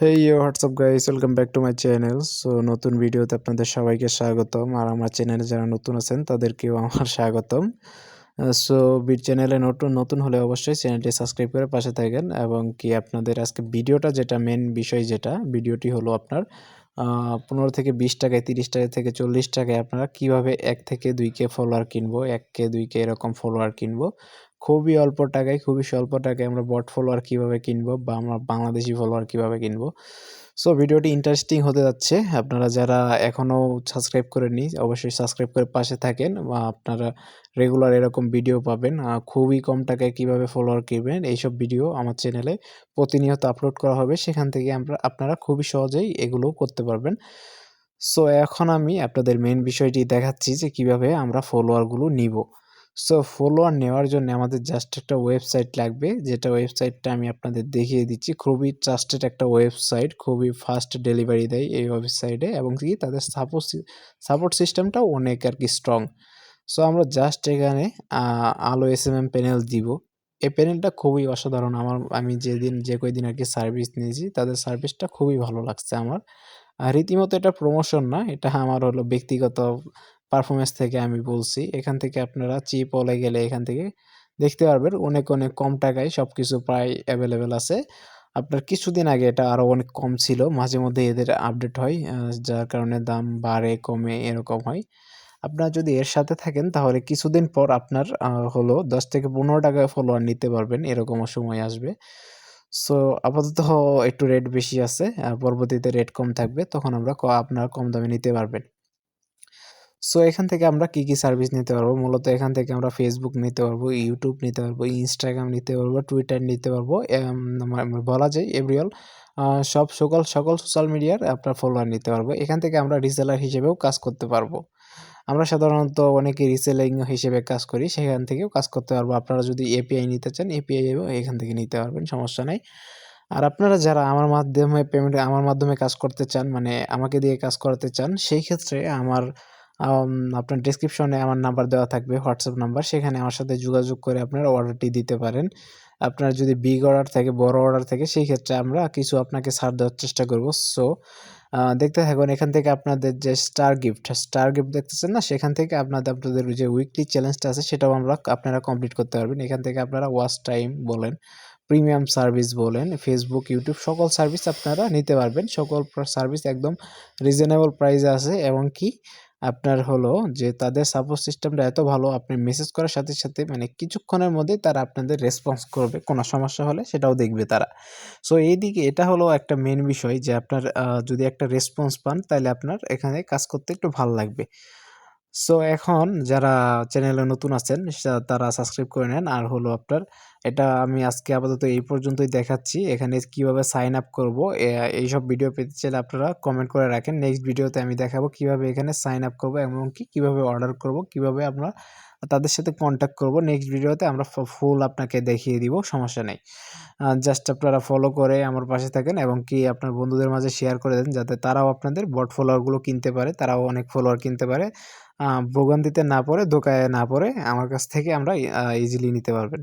Hey what's up guys welcome back to my channel so নতুন ভিডিওতে আপনাদের সবাইকে স্বাগতম। আর আমার চ্যানেলে যারা নতুন আছেন, তাদেরকেও আমার স্বাগতম। সো বিট চ্যানেলে নতুন নতুন হলে অবশ্যই চ্যানেলটি সাবস্ক্রাইব করে পাশে থাকেন। এবং কি আপনাদের আজকে ভিডিওটা যেটা মেন বিষয় যেটা ভিডিওটি হলো আপনার পনেরো থেকে বিশ টাকায়, তিরিশ টাকা থেকে চল্লিশ টাকায় আপনারা কীভাবে এক থেকে দুই কে ফলোয়ার কিনবো, এক কে দুই কে এরকম ফলোয়ার কিনবো খুবই অল্প টাকায়, খুবই স্বল্প টাকায় আমরা বট ফলোয়ার কীভাবে কিনবো বা আমরা বাংলাদেশি ফলোয়ার কীভাবে কিনবো। সো ভিডিওটি ইন্টারেস্টিং হতে যাচ্ছে। আপনারা যারা এখনও সাবস্ক্রাইব করে করেননি, অবশ্যই সাবস্ক্রাইব করে পাশে থাকেন বা আপনারা রেগুলার এরকম ভিডিও পাবেন। খুবই কম টাকায় কীভাবে ফলোয়ার কিনবেন, এইসব ভিডিও আমার চ্যানেলে প্রতিনিয়ত আপলোড করা হবে। সেখান থেকে আমরা, আপনারা খুবই সহজেই এগুলো করতে পারবেন। সো এখন আমি আপনাদের মেন বিষয়টি দেখাচ্ছি যে কীভাবে আমরা ফলোয়ারগুলো নিব। সো ফলোয়ার নেওয়ার জন্য আমাদের জাস্ট একটা ওয়েবসাইট লাগবে। যেটা ওয়েবসাইটটা আমি আপনাদের দেখিয়ে দিচ্ছি। খুবই ট্রাস্টেড একটা ওয়েবসাইট খুবই ফাস্ট ডেলিভারি দেয় এই ওয়েবসাইটে এবং কি তাদের সাপোর্ট সাপোর্ট সিস্টেমটাও অনেক আর কি স্ট্রং সো আমরা জাস্ট এখানে আলো এস এম এম প্যানেল দিব। এই প্যানেলটা খুবই অসাধারণ। আমার, আমি যেদিন, যে কয়দিন আর কি সার্ভিস নিয়েছি, তাদের সার্ভিসটা খুবই ভালো লাগছে আমার। আর রীতিমতো এটা প্রমোশন না, এটা আমার হলো ব্যক্তিগত পারফরমেন্স থেকে আমি বলছি, এখান থেকে আপনারা চিপ হলে গেলে এখান থেকে দেখতে পারবেন অনেক অনেক কম টাকায় সব কিছু প্রায় অ্যাভেলেবেল আছে। আপনার কিছুদিন আগে এটা আরও অনেক কম ছিল, মাঝে মধ্যে এদের আপডেট হয় যার কারণে দাম বাড়ে, কমে এরকম হয়। আপনারা যদি এর সাথে থাকেন, তাহলে কিছুদিন পর আপনার হলো দশ থেকে পনেরো টাকায় ফলোয়ার নিতে পারবেন এরকমও সময় আসবে। সো আপাতত একটু রেট বেশি আছে পরবর্তীতে রেট কম থাকবে, তখন আমরা আপনারা কম দামে নিতে পারবেন। সো এখান থেকে আমরা কি কি সার্ভিস নিতে পারব? মূলত এখান থেকে আমরা ফেসবুক নিতে পারব ইউটিউব নিতে পারব ইনস্টাগ্রাম নিতে পারব টুইটার নিতে পারব বলা যায় এভরিঅল সব সকল সকল সোশ্যাল মিডিয়ার আপনার ফলোয়ার নিতে পারব। এখান থেকে আমরা রিসেলার হিসেবেও কাজ করতে পারব। আমরা সাধারণত অনেকে রিসেলিং হিসেবে কাজ করি, সেখান থেকেও কাজ করতে পারব। আপনারা যদি এপিআই নিতে চান এপিআই এখান থেকে নিতে পারবেন, সমস্যা নেই। আর আপনারা যারা আমার মাধ্যমে পেমেন্ট আমার মাধ্যমে কাজ করতে চান মানে আমাকে দিয়ে কাজ করতে চান, সেই ক্ষেত্রে আমার আপনার ডিসক্রিপশনে আমার নাম্বার দেওয়া থাকবে হোয়াটসঅ্যাপ নাম্বার সেখানে আমার সাথে যোগাযোগ করে আপনারা অর্ডারটি দিতে পারেন। আপনার যদি বিগ অর্ডার থাকে, বড় অর্ডার থাকে, সেই ক্ষেত্রে আমরা কিছু আপনাকে ছাড় দেওয়ার চেষ্টা করব। সো দেখতে থাকুন, এখান থেকে আপনাদের যে স্টার গিফট স্টার গিফট দেখতেছেন না, সেখান থেকে আপনাদের আপনাদের যে উইকলি চ্যালেঞ্জটা আছে, সেটাও আমরা আপনারা কমপ্লিট করতে পারবেন। এখান থেকে আপনারা ওয়াচ টাইম বলেন প্রিমিয়াম সার্ভিস বলেন ফেসবুক ইউটিউব সকল সার্ভিস আপনারা নিতে পারবেন। সকল সার্ভিস একদম রিজনেবল প্রাইসে আছে এবং কি আপনার হলো যে তাদের সাপোর্ট সিস্টেমটা এত ভালো, আপনি মেসেজ করার সাথে সাথে মানে কিছুক্ষণের মধ্যে তারা আপনাদের রেসপন্স করবে। কোনো সমস্যা হলে সেটাও দেখবে তারা। সো এইদিকে এটা হলো একটা মেন বিষয় যে আপনার যদি একটা রেসপন্স পান তাহলে আপনার এখানে কাজ করতে একটু ভালো লাগবে। সো এখন যারা চ্যানেলে নতুন আছেন তারা সাবস্ক্রাইব করে নেন। আর হলো আপনার এটা আমি আজকে আপাতত এই পর্যন্তই দেখাচ্ছি। এখানে কীভাবে সাইন আপ করব এইসব ভিডিও পেতে চাইলে আপনারা কমেন্ট করে রাখেন। নেক্সট ভিডিওতে আমি দেখাবো কীভাবে এখানে সাইন আপ করব এবং কি কীভাবে অর্ডার করব, কীভাবে আমরা তাদের সাথে কন্ট্যাক্ট করব। নেক্সট ভিডিওতে আমরা ফুল আপনাকে দেখিয়ে দিব, সমস্যা নেই। জাস্ট আপনারা ফলো করে আমার পাশে থাকেন এবং কি আপনার বন্ধুদের মাঝে শেয়ার করে দেন, যাতে তারাও আপনাদের বট ফলোয়ারগুলো কিনতে পারে, তারাও অনেক ফলোয়ার কিনতে পারে। ভোগান্তিতে না পড়ে দোকায় না পড়ে, আমার কাছ থেকে আমরা ইজিলি নিতে পারবেন।